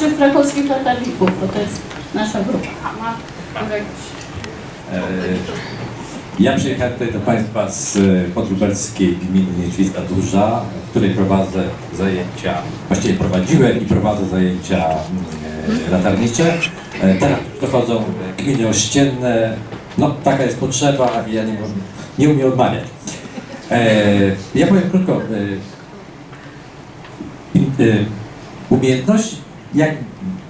naszych krakowskich latarników, bo to jest nasza grupa. E, Ja przyjechałem tutaj do Państwa z e, podlubelskiej gminy Niedźwizna Duża, w której prowadzę zajęcia, właściwie prowadziłem i prowadzę zajęcia mm, e, latarnicze. Teraz dochodzą gminy ościenne. No, taka jest potrzeba i ja nie, nie umiem odmawiać. Ja powiem krótko. Umiejętności, jak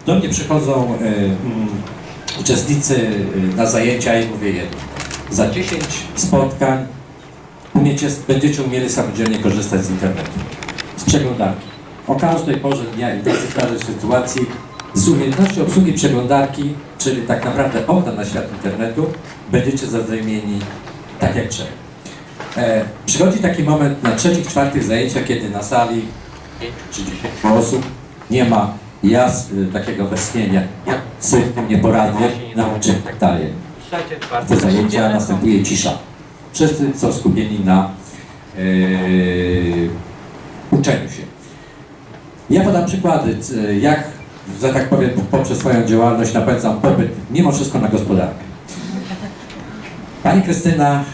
do mnie przychodzą e, mm, uczestnicy e, na zajęcia i mówię jedno. Za 10 spotkań umiecie, będziecie umieli samodzielnie korzystać z internetu, z przeglądarki. O każdej porze dnia i w każdej sytuacji z umiejętności obsługi przeglądarki, czyli tak naprawdę okna na świat internetu, będziecie zaznajomieni tak jak trzeba. E, przychodzi taki moment na trzecich, czwartych zajęciach, kiedy na sali 5 czy 10 osób nie ma ja z, y, takiego westchnienia. Ja sobie z tym nie poradzę, nauczę tak dalej. Te zajęcia następuje cisza. Wszyscy są skupieni na yy, uczeniu się. Ja podam przykłady, jak, że tak powiem, poprzez swoją działalność napędzam popyt mimo wszystko na gospodarkę. Pani Krystyna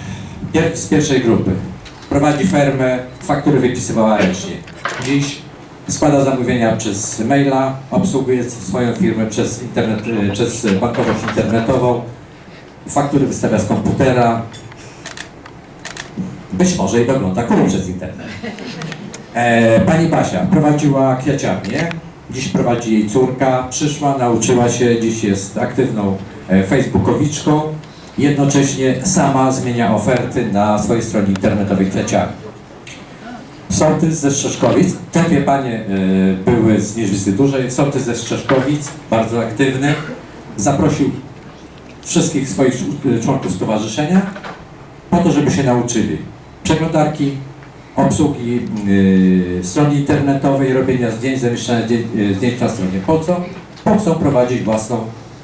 pier- z pierwszej grupy prowadzi fermę, faktury wypisywała ręcznie. Dziś składa zamówienia przez maila, obsługuje swoją firmę przez, internet, y, przez bankowość internetową, faktury wystawia z komputera, być może i dogląda kół przez internet. E, pani Basia prowadziła kwiaciarnię, dziś prowadzi jej córka, przyszła, nauczyła się, dziś jest aktywną e, facebookowiczką, jednocześnie sama zmienia oferty na swojej stronie internetowej kwiaciarni. Sołtys ze Strzeszkowic, te dwie panie e, były z Niedźwisty Dużej, sołtys ze Strzeszkowic, bardzo aktywny, zaprosił wszystkich swoich e, członków stowarzyszenia po to, żeby się nauczyli przeglądarki, obsługi yy, strony internetowej, robienia zdjęć, zamieszczania zdję- zdjęć na stronie. Po co? Po chcą prowadzić własną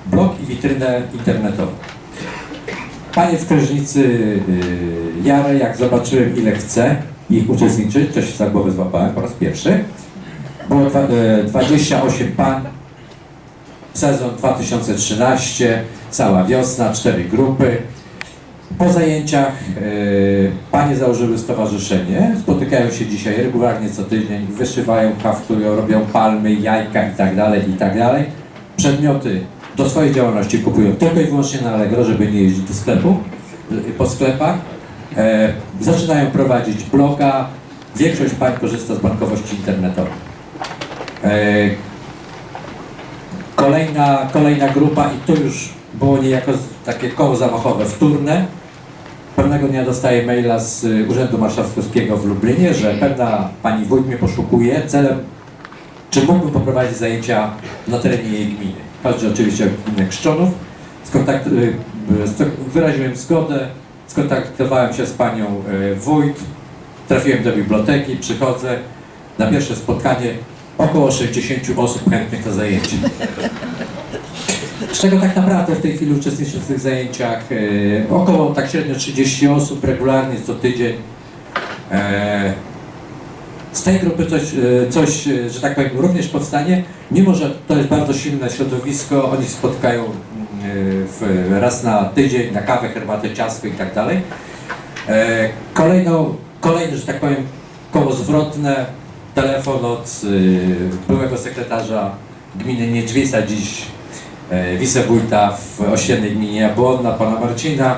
blog i witrynę internetową. Panie w Krężnicy yy, Jarę, jak zobaczyłem ile chce ich uczestniczyć, to się za głowę złapałem po raz pierwszy. Było dwa, yy, 28 pań, sezon 2013, cała wiosna, cztery grupy. Po zajęciach e, panie założyły stowarzyszenie, spotykają się dzisiaj regularnie co tydzień, wyszywają, haftują, robią palmy, jajka i tak dalej, i tak. Przedmioty do swojej działalności kupują tylko i wyłącznie na Allegro, żeby nie jeździć do sklepu, e, po sklepach. E, zaczynają prowadzić bloga, większość pań korzysta z bankowości internetowej. E, Kolejna, kolejna grupa i to już było niejako takie koło zamachowe wtórne. Pewnego dnia dostaję maila z y, Urzędu Marszałkowskiego w Lublinie, że pewna pani wójt mnie poszukuje celem, czy mógłbym poprowadzić zajęcia na terenie jej gminy. Chodzi oczywiście o gminę Krzczonów. Y, wyraziłem zgodę, skontaktowałem się z panią y, wójt, trafiłem do biblioteki, przychodzę na pierwsze spotkanie, około 60 osób chętnych na zajęcie. Z czego tak naprawdę w tej chwili uczestniczę w tych zajęciach e, około tak średnio 30 osób regularnie co tydzień. E, z tej grupy coś, e, coś, e, że tak powiem, również powstanie, mimo że to jest bardzo silne środowisko, oni spotkają e, w, raz na tydzień na kawę, herbatę, ciastko i tak dalej. E, kolejne, że tak powiem, koło zwrotne, telefon od y, byłego sekretarza gminy Niedźwica, dziś e, wicewójta w osiedlnej gminie Jabłonna, pana Marcina.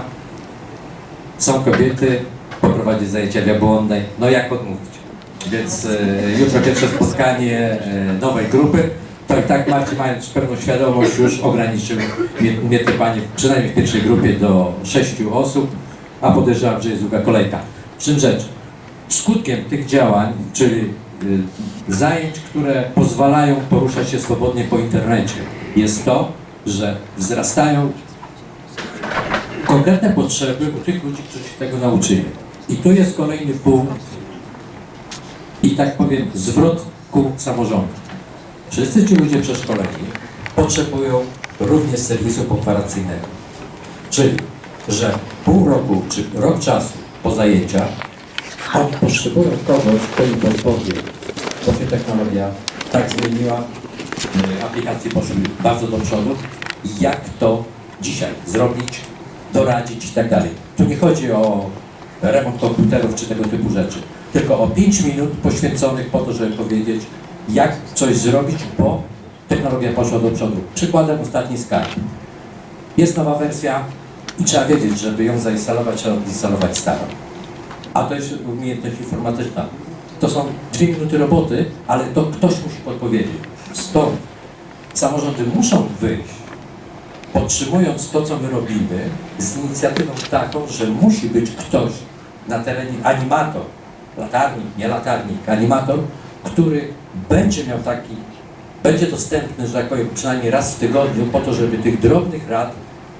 Są kobiety, poprowadzić zajęcia w Jabłonnej, no jak odmówić. Więc e, jutro pierwsze spotkanie e, nowej grupy. To i tak Marcin mając pewną świadomość już ograniczył panie przynajmniej w pierwszej grupie do sześciu osób, a podejrzewam, że jest długa kolejka. Czym rzecz? Skutkiem tych działań, czyli y, zajęć, które pozwalają poruszać się swobodnie po internecie, jest to, że wzrastają konkretne potrzeby u tych ludzi, którzy się tego nauczyli. I tu jest kolejny punkt i tak powiem zwrot ku samorządu. Wszyscy ci ludzie przeszkoleni potrzebują również serwisu pokwarancyjnego. Czyli, że pół roku czy rok czasu po zajęciach oni potrzebują kogoś, kto im podpowie, bo się technologia tak zmieniła, e, aplikacje poszły bardzo do przodu. Jak to dzisiaj zrobić, doradzić i tak dalej. Tu nie chodzi o remont komputerów czy tego typu rzeczy, tylko o 5 minut poświęconych po to, żeby powiedzieć, jak coś zrobić, bo technologia poszła do przodu. Przykładem ostatni Skype. Jest nowa wersja i trzeba wiedzieć, żeby ją zainstalować, trzeba odinstalować starą. A to jest umiejętność informatyczna. To są dwie minuty roboty, ale to ktoś musi podpowiedzieć. Stąd samorządy muszą wyjść, podtrzymując to, co my robimy, z inicjatywą taką, że musi być ktoś na terenie, animator, latarnik, nie latarnik, animator, który będzie miał taki, będzie dostępny, że tak powiem, przynajmniej raz w tygodniu po to, żeby tych drobnych rad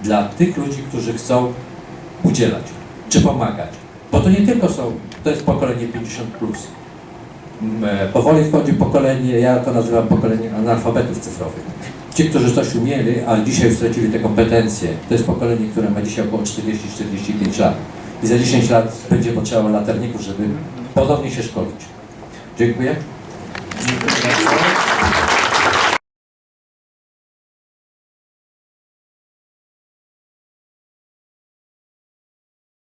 dla tych ludzi, którzy chcą udzielać czy pomagać. Bo to nie tylko są, to jest pokolenie 50+. Plus. Mm, e, Powoli wchodzi pokolenie, ja to nazywam pokolenie analfabetów cyfrowych. Ci, którzy coś umieli, ale dzisiaj stracili te kompetencje. To jest pokolenie, które ma dzisiaj około 40-45 lat. I za 10 lat będzie potrzeba latarników, żeby ponownie się szkolić. Dziękuję. Dziękuję bardzo.